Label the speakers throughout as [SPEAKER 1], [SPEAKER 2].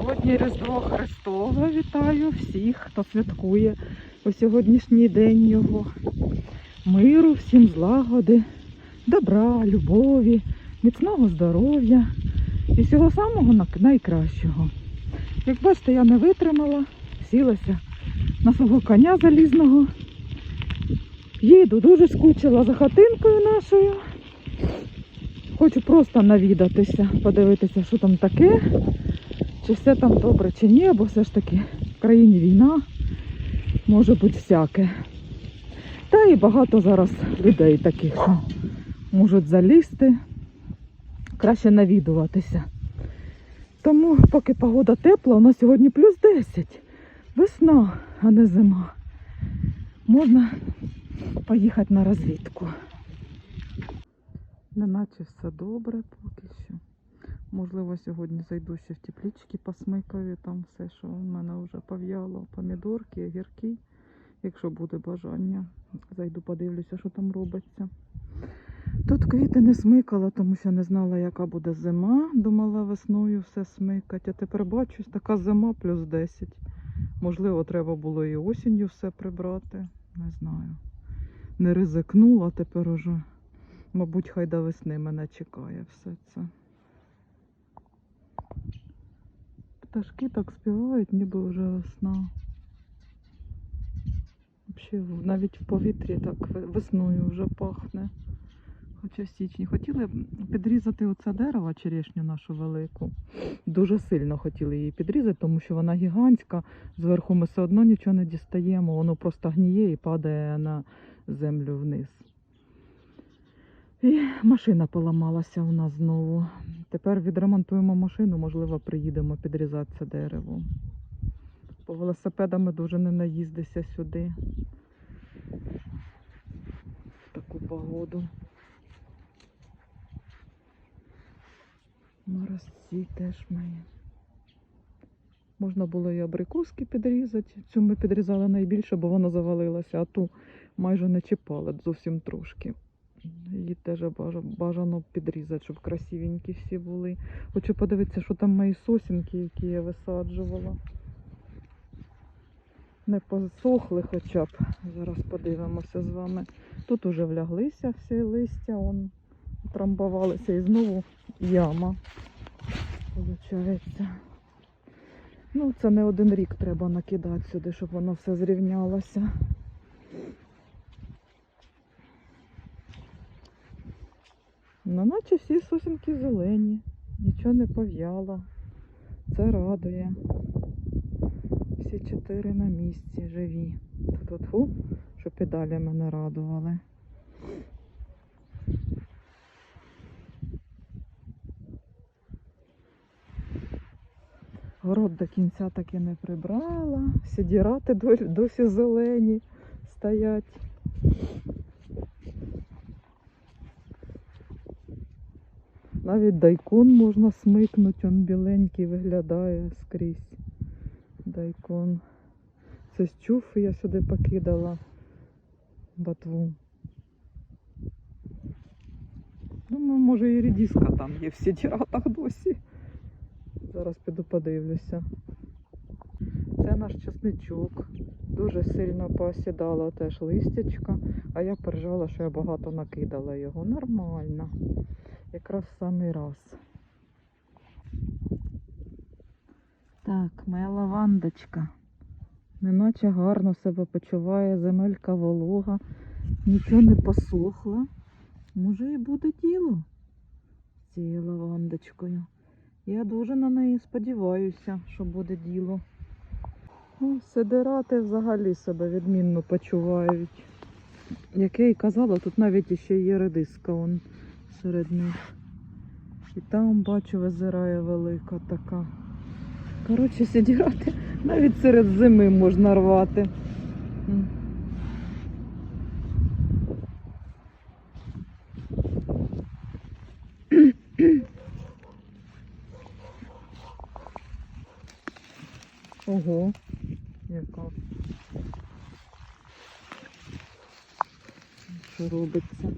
[SPEAKER 1] Сьогодні Різдво Христове. Вітаю всіх, хто святкує у сьогоднішній день його. Миру, всім злагоди, добра, любові, міцного здоров'я і всього самого найкращого. Як бачите, я не витримала, сілася на свого коня залізного. Їду, дуже скучила за хатинкою нашою. Хочу просто навідатися, подивитися, що там таке, чи все там добре, чи ні, бо все ж таки в країні війна, може бути всяке. Та і багато зараз людей таких, що можуть залізти, краще навідуватися. Тому, поки погода тепла, у нас сьогодні плюс 10. Весна, а не зима. Можна поїхати на розвідку. Неначе все добре поки. Можливо, сьогодні зайду ще в теплічки посмикаю, там все, що в мене вже пов'яло, помідорки, огірки. Якщо буде бажання, зайду подивлюся, що там робиться. Тут квіти не смикала, тому що не знала, яка буде зима. Думала весною все смикать. А тепер бачусь, така зима плюс 10. Можливо, треба було і осінню все прибрати. Не знаю. Не ризикнула тепер уже. Мабуть, хай до весни мене чекає все це. Пташки так співають, ніби вже весна. Взагалі, навіть в повітрі так весною вже пахне. Хоча в січні. Хотіли підрізати оце дерево, черешню нашу велику. Дуже сильно хотіли її підрізати, тому що вона гігантська. Зверху ми все одно нічого не дістаємо, воно просто гніє і падає на землю вниз. І машина поламалася у нас знову. Тепер відремонтуємо машину, можливо, приїдемо підрізати це дерево. По велосипедами дуже не наїздися сюди. В таку погоду. Морозці теж мої. Можна було і абрикоски підрізати. Цю ми підрізали найбільше, бо вона завалилася, а ту майже не чіпали зовсім трошки. Її теж бажано підрізати, щоб красивенькі всі були. Хочу подивитися, що там мої сосінки, які я висаджувала. Не посохли хоча б. Зараз подивимося з вами. Тут уже вляглися всі листя, он трамбувалися і знову яма. Получається. Ну, це не один рік треба накидати сюди, щоб воно все зрівнялося. Ну, наче всі сосінки зелені, нічого не пов'яло. Це радує. Всі чотири на місці живі. Тут фу, що педалі мене радували. Город до кінця таки не прибрала. Сідірати до- досі зелені стоять. Навіть дайкон можна смикнути, він біленький виглядає скрізь. Дайкон. Це з чуфи я сюди покидала ботву. Думаю, може і рідіска там є в сідіратах досі. Зараз піду подивлюся. Це наш чесничок. Дуже сильно посідало теж листячка, а я переживала, що я багато накидала його. Нормально. Якраз в самий раз. Так, моя лавандочка. Неначе гарно себе почуває, земелька волога, нічого не посохла. Може і буде діло цією лавандочкою. Я дуже на неї сподіваюся, що буде діло. Ну, сидирати взагалі себе відмінно почувають. Як я і казала, тут навіть іще є редиска он серед них. І там, бачу, визирає велика така. Коротше, сидірати навіть серед зими можна рвати. Ого, яка. Що робиться?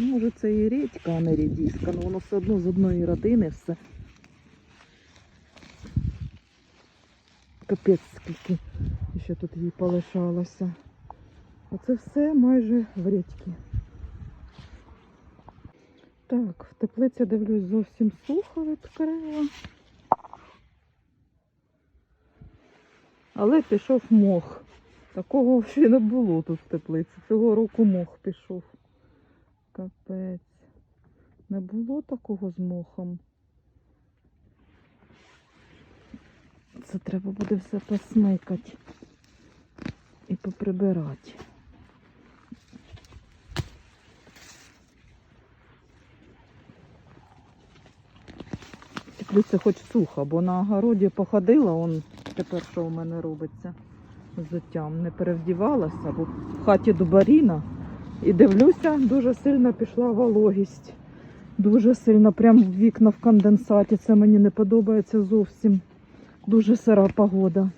[SPEAKER 1] Ну, Може це і рідька, а не рідіска, але воно все одно з одної родини все. капець скільки ще тут їй полишалося. Оце все майже в річці. Так, в теплиці дивлюсь зовсім сухо відкрила. Але пішов мох. Такого ще не було тут в теплиці. Цього року мох пішов. Капець. Не було такого з мохом. Це треба буде все посмикати і поприбирати. Теплиця хоч суха, бо на огороді походила, он тепер що у мене робиться з взуттям. Не перевдівалася, бо в хаті дубаріна. І дивлюся, дуже сильно пішла вологість. Дуже сильно, прям вікна в конденсаті. Це мені не подобається зовсім. Дуже сира погода.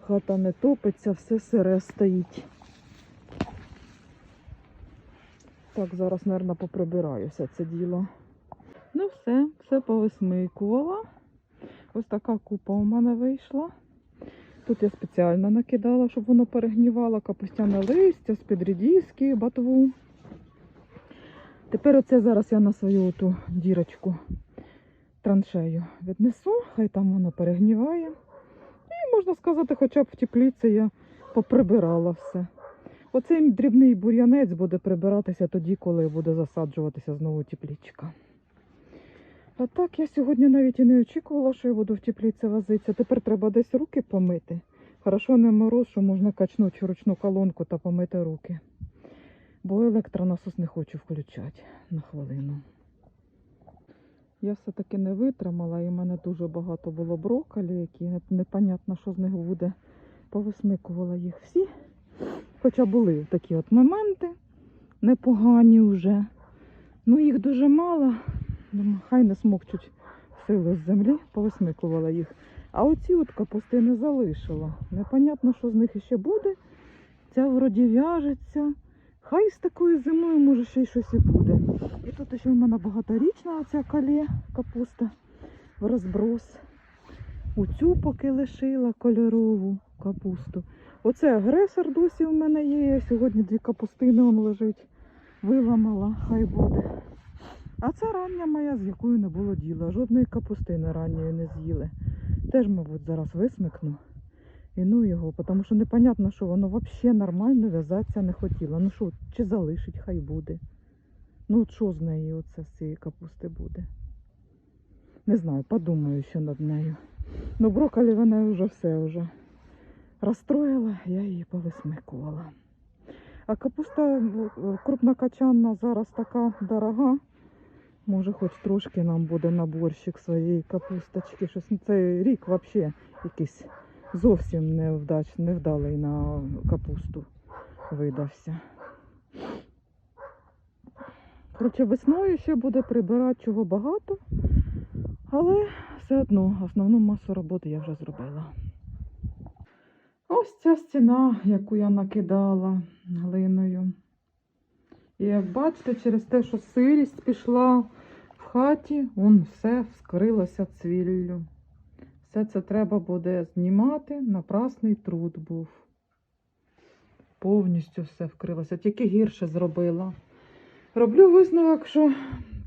[SPEAKER 1] Хата не топиться, все сире стоїть. Так, зараз, мабуть, поприбираю все це діло. Ну все, все повисмикувала. Ось така купа у мене вийшла. Тут я спеціально накидала, щоб воно перегнівало капустяне листя, з-під рідіски, ботву. Тепер оце зараз я на свою ту дірочку траншею віднесу, хай там воно перегніває. І можна сказати, хоча б в тепліці я поприбирала все. Оцей дрібний бур'янець буде прибиратися тоді, коли буде засаджуватися знову теплічка. А так я сьогодні навіть і не очікувала, що я буду в тепліці возитися. Тепер треба десь руки помити. Хорошо не мороз, що можна качнути ручну колонку та помити руки. Бо електронасос не хочу включати на хвилину. Я все-таки не витримала, і в мене дуже багато було брокколі, які непонятно, що з них буде. Повисмикувала їх всі. Хоча були такі от моменти непогані вже. Ну, їх дуже мало. Думаю, хай не смокчуть сили з землі, повисмикувала їх. А оці от капусти не залишила. Непонятно, що з них іще буде. Ця вроді в'яжеться. Хай з такою зимою, може, ще й щось і буде. І тут ще в мене багаторічна оця калє капуста в розброс. Оцю поки лишила кольорову капусту. Оце агресор досі в мене є. Сьогодні дві капустини он лежить. Виламала, хай буде. А це рання моя, з якою не було діла. Жодної капустини ранньої не з'їли. Теж, мабуть, зараз висмикну. І ну його, тому що непонятно, що воно взагалі нормально в'язатися не хотіло. Ну що, чи залишить, хай буде. Ну от що з неї оце з цієї капусти буде? Не знаю, подумаю ще над нею. Ну, брокколі вона вже все вже розстроїла, я її повисмикувала. А капуста е, крупнокачанна зараз така дорога. Може, хоч трошки нам буде на борщик своєї капусточки. Щось ну, цей рік взагалі якийсь зовсім невдач, невдалий на капусту видався. Коротше, весною ще буде прибирати чого багато, але все одно основну масу роботи я вже зробила. Ось ця стіна, яку я накидала глиною. І як бачите, через те, що сирість пішла хаті, он все вскрилося цвіллю. Все це треба буде знімати, напрасний труд був. Повністю все вкрилося, тільки гірше зробила. Роблю висновок, що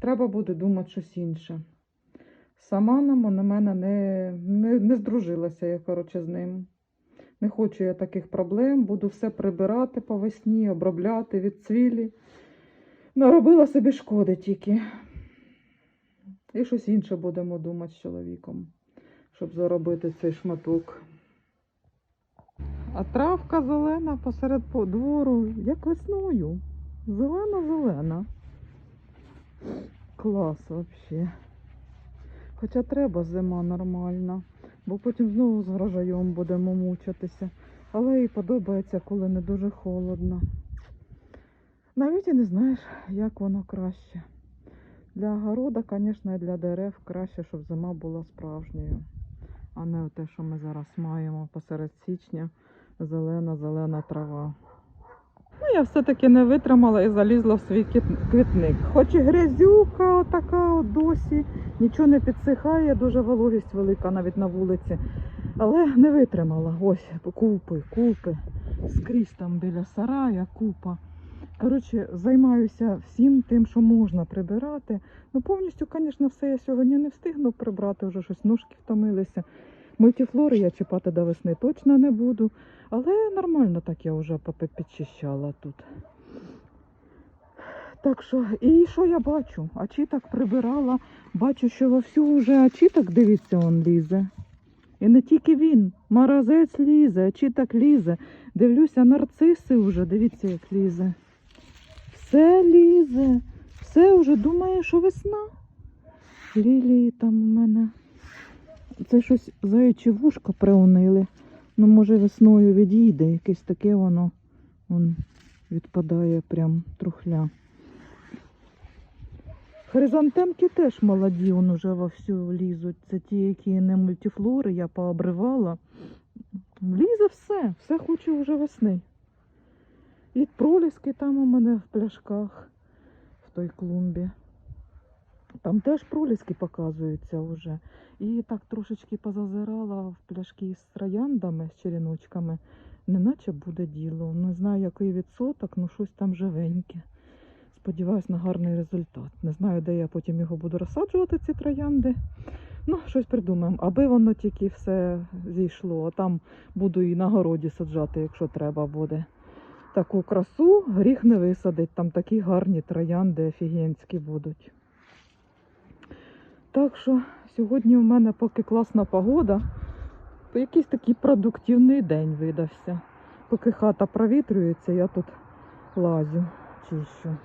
[SPEAKER 1] треба буде думати щось інше. Сама на мене не, не, не здружилася я, коротше, з ним. Не хочу я таких проблем, буду все прибирати по весні, обробляти від цвілі. Наробила собі шкоди тільки. І щось інше будемо думати з чоловіком, щоб заробити цей шматок. А травка зелена посеред по- двору, як весною. Зелена-зелена. Клас взагалі. Хоча треба зима нормальна, бо потім знову з врожаєм будемо мучитися. Але і подобається, коли не дуже холодно. Навіть і не знаєш, як воно краще. Для огорода, звісно, і для дерев краще, щоб зима була справжньою, а не те, що ми зараз маємо посеред січня зелена-зелена трава. Ну, я все-таки не витримала і залізла в свій квітник. Хоч і грязюка така досі, нічого не підсихає, дуже вологість велика навіть на вулиці. Але не витримала. Ось купи, купи. Скрізь там біля сарая, купа. Коротше, займаюся всім тим, що можна прибирати. Ну, повністю, звісно, все я сьогодні не встигну прибрати, вже щось ножки втомилися. Мультифлори я чіпати до весни точно не буду. Але нормально так я вже підчищала тут. Так що, і що я бачу? Ачіток прибирала, бачу, що вовсю вже ачіток, дивіться, он лізе. І не тільки він, морозець лізе, ачіток лізе. Дивлюся, нарциси вже, дивіться, як лізе. Все лізе, все вже думає, що весна. Лілії там у мене. Це щось заячі вушка приунили. Ну, може, весною відійде, якесь таке воно он, відпадає прям трухля. Хризантемки теж молоді, он уже вовсю лізуть. Це ті, які не мультифлори, я пообривала. Лізе все, все хоче вже весни. І проліски там у мене в пляшках в той клумбі. Там теж проліски показуються вже. І так трошечки позазирала в пляшки з трояндами, з черіночками. Неначе буде діло. Не знаю, який відсоток, ну щось там живеньке. Сподіваюсь на гарний результат. Не знаю, де я потім його буду розсаджувати, ці троянди. Ну, щось придумаємо, аби воно тільки все зійшло. А там буду і на городі саджати, якщо треба буде. Таку красу гріх не висадить. Там такі гарні троянди офігенські будуть. Так що сьогодні у мене поки класна погода, то якийсь такий продуктивний день видався. Поки хата провітрюється, я тут лазю, чищу.